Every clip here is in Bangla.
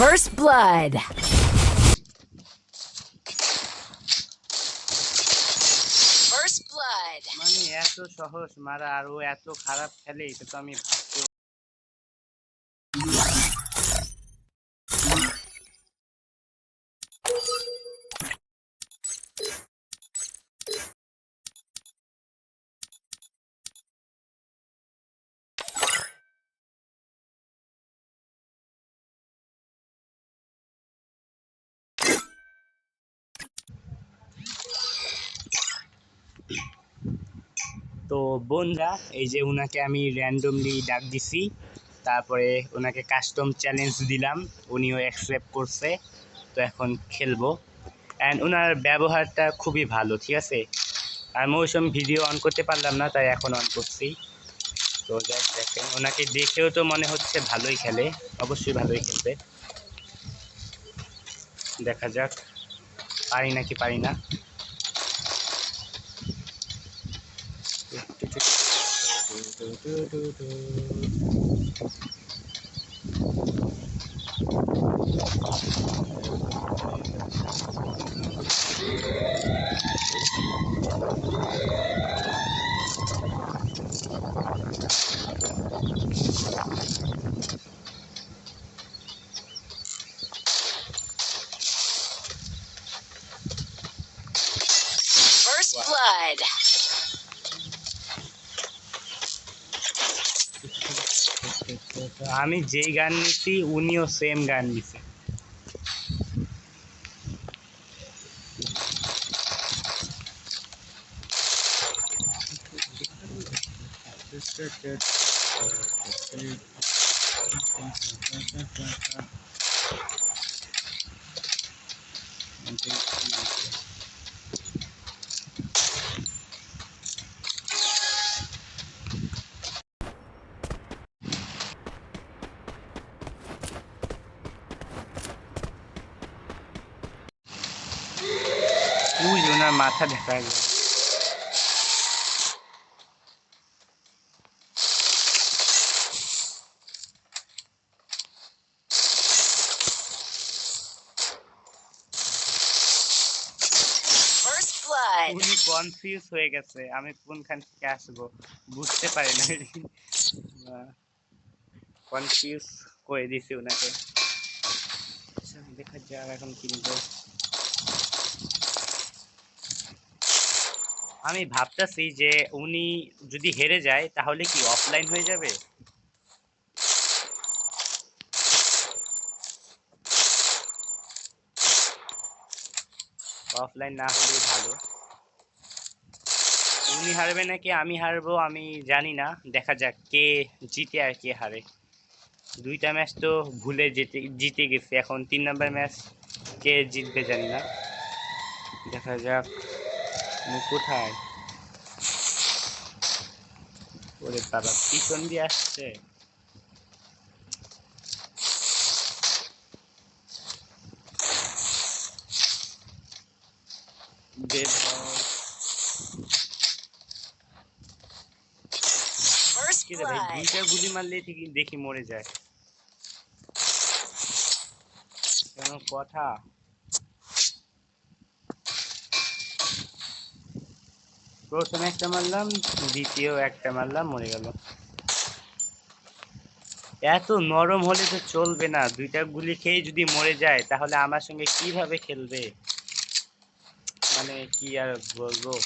First blood. First blood. মানে এত সহজ মারা আর ও এত খারাপ খেলে এটা তো আমি ভাবতেও তো বোনরা, এই যে ওনাকে আমি র্যান্ডমলি ডাক দিছি, তারপরে ওনাকে কাস্টম চ্যালেঞ্জ দিলাম, উনিও অ্যাকসেপ্ট করছে, তো এখন খেলব। অ্যান্ড ওনার ব্যবহারটা খুবই ভালো, ঠিক আছে? আর সময় ভিডিও অন করতে পারলাম না, তাই এখন অন করছি। তো দেখেন ওনাকে দেখেও তো মনে হচ্ছে ভালোই খেলে, অবশ্যই ভালোই খেলবে। দেখা যাক, পারি নাকি পারি না। Blood. আমি যেই গান নিছি উনিও সেম গান নিছে উই ওনার মাথা দেখা যায় First উনি কনফিউজ হয়ে গেছে আমি কোনখান থেকে আসব বুঝতে পারি না কনফিউজ করে দিছি ওনাকে। আচ্ছা, দেখা যাক এখন কিনবো আমি ভাবতেছি যে উনি যদি হেরে যায়, তাহলে কি অফলাইন হয়ে যাবে? অফলাইন না হলেই ভালো। উনি হারবে নাকি আমি হারবো, আমি জানি না। দেখা যাক কে জিতে আর কে হারে। দুইটা ম্যাচ তো ভুলে জিতে জিতে গেছে। এখন তিন নম্বর ম্যাচ কে জিতবে জানি না। দেখা যাক। কোথায়? ওরে বাবা পিছন দিয়ে আসছে। ভাই দুইটা গুলি মারলে ঠিকই দেখি মরে যায়। কেন কথা। প্রথমে একটা মারলাম, দ্বিতীয় একটা মারলাম, মরে গেল। এত নরম হলে তো চলবে না। দুইটা গুলি খেয়ে যদি মরে যায়, তাহলে আমার সঙ্গে কীভাবে খেলবে? মানে কি আর বলব?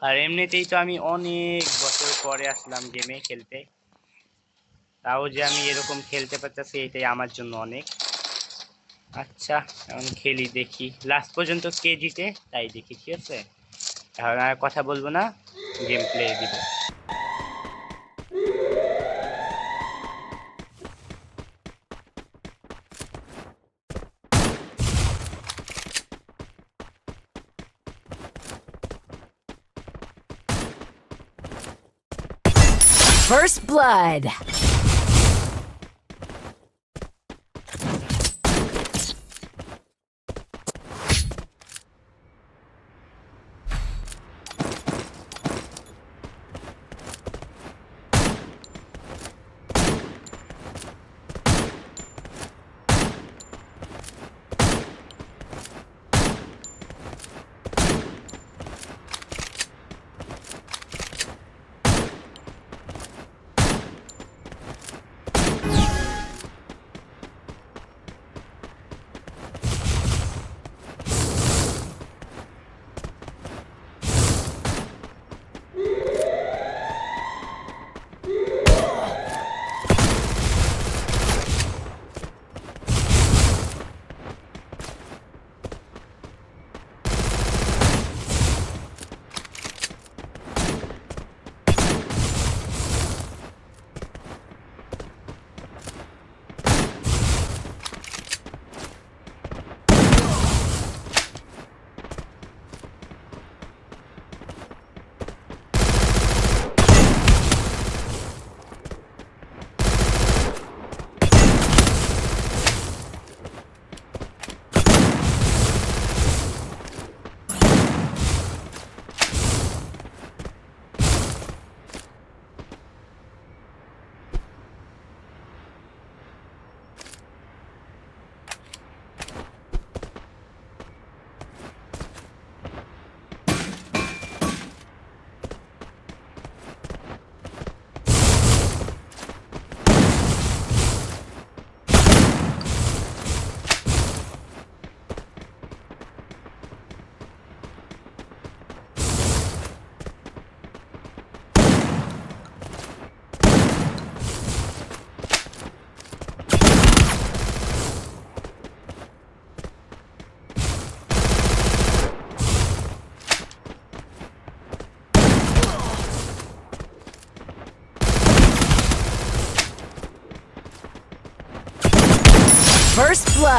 আর এমনিতেই তো আমি অনেক বছর পরে আসলাম গেমে খেলতে। তাও যে আমি এরকম খেলতে পারতেছি, এটাই আমার জন্য অনেক। আচ্ছা এখন খেলি দেখি। লাস্ট পর্যন্ত কে জিতে, তাই দেখি, ঠিক আছে? এখন আর কথা বলব না গেম প্লে দিব First blood.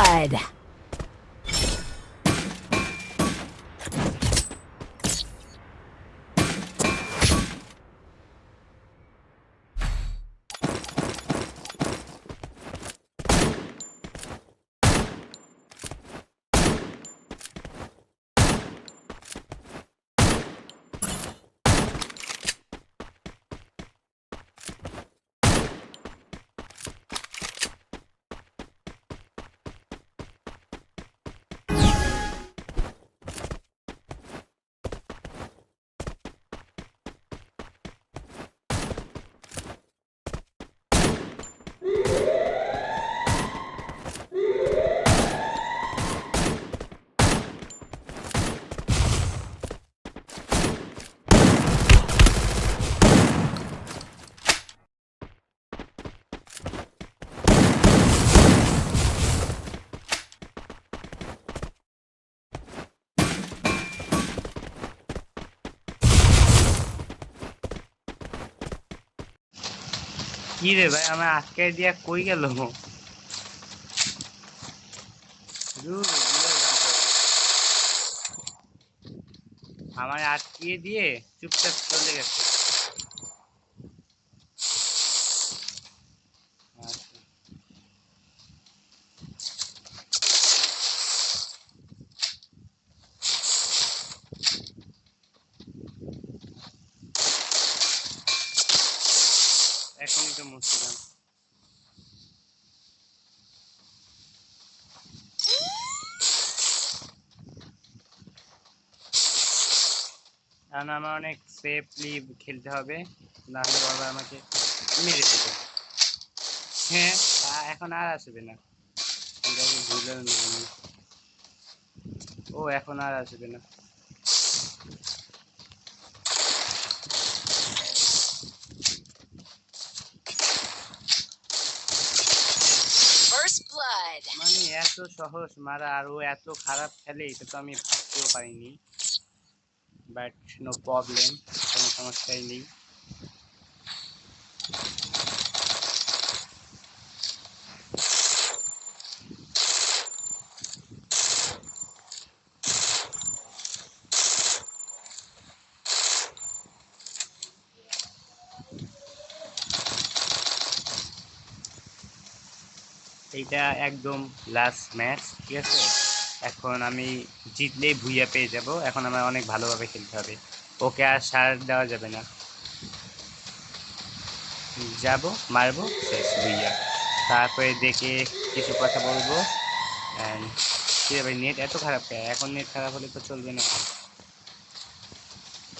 Blood. কি রে ভাই? আমার আজকে দিয়া কই গেল? আমার আটকিয়ে দিয়ে চুপচাপ চলে গেছে আচ্ছা। এখনই তো মুছছিলাম কারণ আমার অনেক সেফলি খেলতে হবে না হলে বাবা আমাকে মেরে দেবে। হ্যাঁ এখন আর আসবে না। ও এখন আর আসবে না। মানে এত সহজ মারা আর ও এত খারাপ খেলে এটা তো আমি ভাবতেও পারিনি। বাট নো প্রবলেম কোনো সমস্যাই নেই। এইটা একদম লাস্ট ম্যাচ ঠিক আছে? এখন আমি জিতলেই ভুইয়া পেয়ে যাব। এখন আমার অনেক ভালোভাবে খেলতে হবে। ওকে আর সার দেওয়া যাবে না। যাব, মারবো, শেষ, ভুইয়া। তারপরে দেখে কিছু কথা বলব। অ্যান্ড কি রে ভাই নেট এত খারাপ কেন? এখন নেট খারাপ হলে তো চলবে না।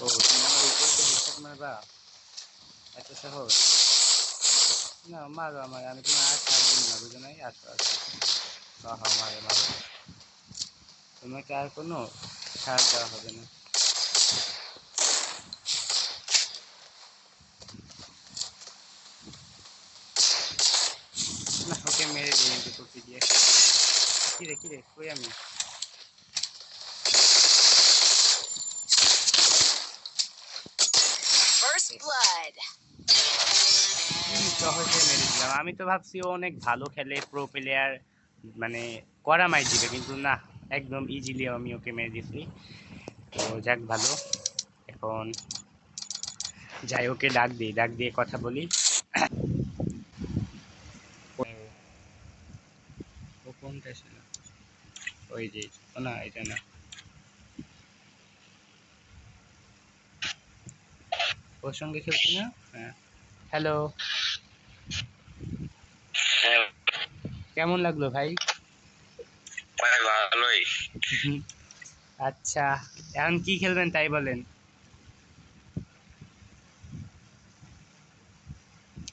ও তো মারবা? এত সহজ? না, মারো আমার আমি তোমার আর দিব না, বুঝো নাই? আসো আসো। মারো মারো। তোমাকে আর কোনো ছাড় দেওয়া হবে না। না ওকে মেরে কিন্তু টুপি দিয়ে কিরে কিরে কই আমি? সহজে মেরে দিলাম। আমি তো ভাবছি ও অনেক ভালো খেলে প্রো প্লেয়ার মানে করা মাই দিবে কিন্তু না একদম ইজিলি আমি ওকে মেরে দিছি তো যাক ভালো। এখন যাই ওকে ডাক দিই। ডাক দিয়ে কথা বলি। ও কোনটা ছিল? ওই যে না এটা না। ওর সঙ্গে খেলছি না? হ্যাঁ। হ্যালো হ্যাঁ। কেমন লাগল ভাই? আচ্ছা এখন কি খেলবেন তাই বলেন?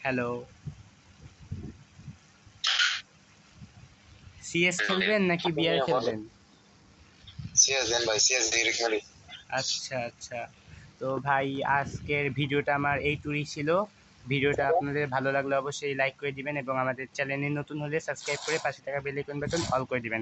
হ্যালো সিএস খেলবেন নাকি বিআর খেলবেন? সিএস দেন ভাই সিএস দিয়ে খেলি। আচ্ছা আচ্ছা। তো ভাই আজকের ভিডিওটা আমার এইটুকুই ছিল। ভিডিওটা আপনাদের ভালো লাগলে অবশ্যই লাইক করে দিবেন এবং আমাদের চ্যানেলে নতুন হলে সাবস্ক্রাইব করে পাশে থাকা বেল আইকন বাটন অল করে দিবেন।